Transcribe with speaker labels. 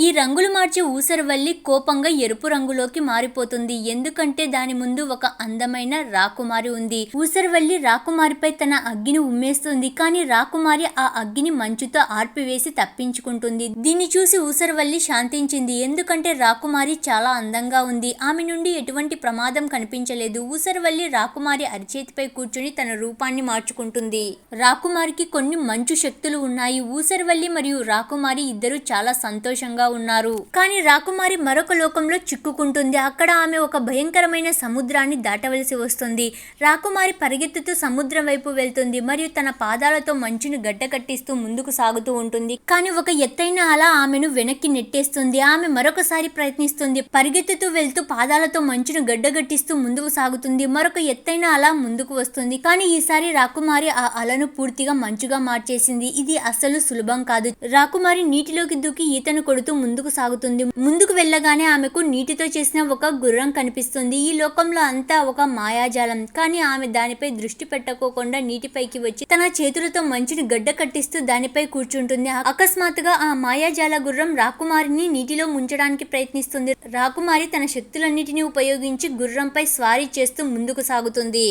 Speaker 1: ఈ రంగులు మార్చే ఊసరవల్లి కోపంగా ఎరుపు రంగులోకి మారిపోతుంది. ఎందుకంటే దాని ముందు ఒక అందమైన రాకుమారి ఉంది. ఊసరవల్లి రాకుమారిపై తన అగ్గిని ఉమ్మేస్తుంది. కానీ రాకుమారి ఆ అగ్గిని మంచుతో ఆర్పివేసి తప్పించుకుంటుంది. దీన్ని చూసి ఊసరవల్లి శాంతించింది. ఎందుకంటే రాకుమారి చాలా అందంగా ఉంది. ఆమె నుండి ఎటువంటి ప్రమాదం కనిపించలేదు. ఊసరవల్లి రాకుమారి అరిచేతిపై కూర్చుని తన రూపాన్ని మార్చుకుంటుంది. రాకుమారికి కొన్ని మంచు శక్తులు ఉన్నాయి. ఊసరవల్లి మరియు రాకుమారి ఇద్దరు చాలా సంతోషంగా ఉన్నారు. కానీ రాకుమారి మరొక లోకంలో చిక్కుకుంటుంది. అక్కడ ఆమె ఒక భయంకరమైన సముద్రాన్ని దాటవలసి వస్తుంది. రాకుమారి పరిగెత్తుతూ సముద్రం వైపు వెళ్తుంది మరియు తన పాదాలతో మంచును గడ్డకట్టిస్తూ ముందుకు సాగుతూ ఉంటుంది. కానీ ఒక ఎత్తైన అల ఆమెను వెనక్కి నెట్టేస్తుంది. ఆమె మరొకసారి ప్రయత్నిస్తుంది. పరిగెత్తుతూ వెళ్తూ పాదాలతో మంచును గడ్డగట్టిస్తూ ముందుకు సాగుతుంది. మరొక ఎత్తైన అల ముందుకు వస్తుంది. కానీ ఈసారి రాకుమారి ఆ అలను పూర్తిగా మంచుగా మార్చేసింది. ఇది అస్సలు సులభం కాదు. రాకుమారి నీటిలోకి దూకి ఈతను కొడుతూ ముందుకు సాగుతుంది. ముందుకు వెళ్ళగానే ఆమెకు నీటితో చేసిన ఒక గుర్రం కనిపిస్తుంది. ఈ లోకంలో అంతా ఒక మాయాజాలం. కానీ ఆమె దానిపై దృష్టి పెట్టకోకుండా నీటిపైకి వచ్చి తన చేతులతో మంచుని గడ్డ కట్టిస్తూ దానిపై కూర్చుంటుంది. అకస్మాత్తుగా ఆ మాయాజాల గుర్రం రాకుమారిని నీటిలో ముంచడానికి ప్రయత్నిస్తుంది. రాకుమారి తన శక్తులన్నిటిని ఉపయోగించి గుర్రంపై స్వారీ చేస్తూ ముందుకు సాగుతుంది.